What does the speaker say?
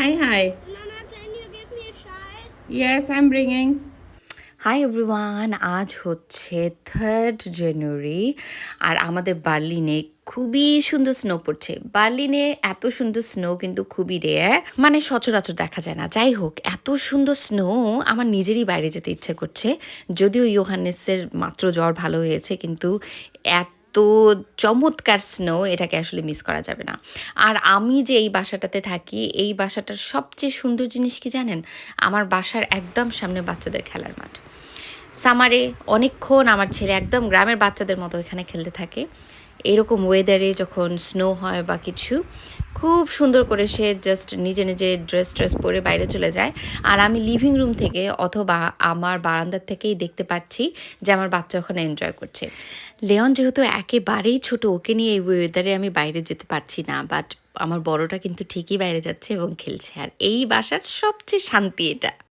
Hi, hi. Mama, can you give me a shot? Yes, I'm bringing. Hi everyone আজ হচ্ছে third January আর আমাদের বার্লিনে খুবই সুন্দর snow পড়ছে বার্লিনে এত সুন্দর স্নো কিন্তু খুবই রেয়ার মানে সচরাচর দেখা যায় না যাই হোক এত সুন্দর স্নো আমার নিজেরই বাইরে যেতে ইচ্ছে করছে যদিও ইয়োহানেসের মাত্র জ্বর ভালো হয়েছে কিন্তু এত তো চমৎকার স্নো এটাকে আসলে মিস করা যাবে না। আর আমি যে এই বাসাটাতে থাকি, এই বাসাটার সবচেয়ে সুন্দর জিনিস কি জানেন? আমার বাসার একদম সামনে বাচ্চাদের খেলার মাঠ। সামারে অনেকক্ষণ আমার ছেলে একদম গ্রামের বাচ্চাদের মতো এখানে খেলতে থাকে। এরকম ওয়েদারে যখন স্নো হয় বা কিছু, খুব সুন্দর করে সে জাস্ট নিজে নিজে ড্রেস ট্রেস পরে বাইরে চলে যায়। আর আমি লিভিং রুম থেকে অথবা আমার বারান্দার থেকেই দেখতে পাচ্ছি যে আমার বাচ্চা ওখানে এনজয় করছে। লেয়ন যেহেতু একেবারেই ছোট, ওকে নিয়ে এই ওয়েদারে আমি বাইরে যেতে পারছি না বাট আমার বড়টা কিন্তু ঠিকই বাইরে যাচ্ছে এবং খেলছে। আর এই বাসার সবচেয়ে শান্তি এটা।